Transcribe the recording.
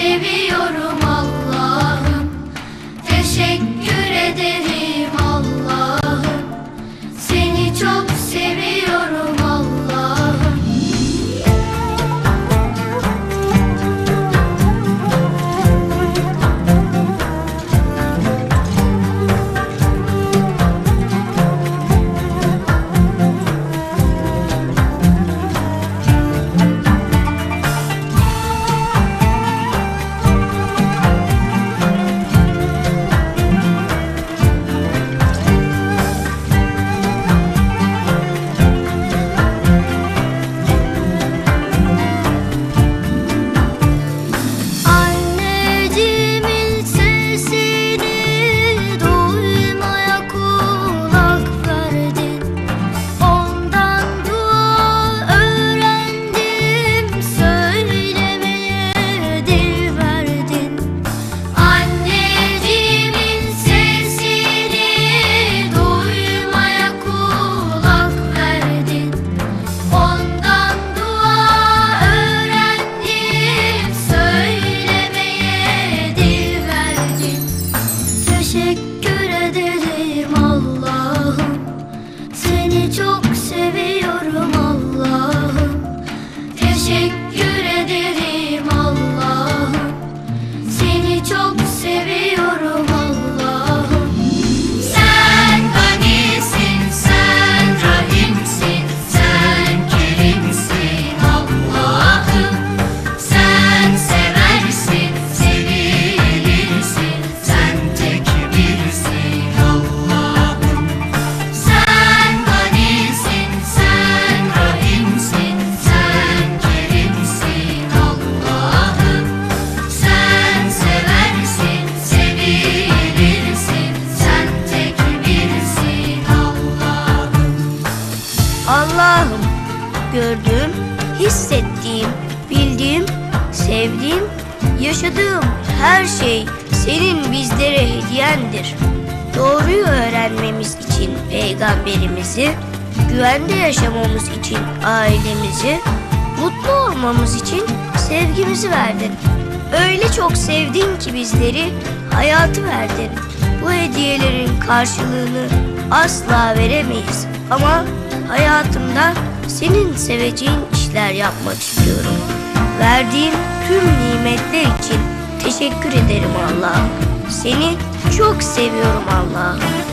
Baby. Teşekkür Allah'ım gördüğüm, hissettiğim, bildiğim, sevdiğim, yaşadığım her şey senin bizlere hediyendir. Doğruyu öğrenmemiz için peygamberimizi, güvende yaşamamız için ailemizi, mutlu olmamız için sevgimizi verdin. Öyle çok sevdin ki bizleri hayatı verdin. Bu hediyelerin karşılığını asla veremeyiz ama hayatımda senin seveceğin işler yapmak istiyorum. Verdiğin tüm nimetler için teşekkür ederim Allah'ım. Seni çok seviyorum Allah'ım.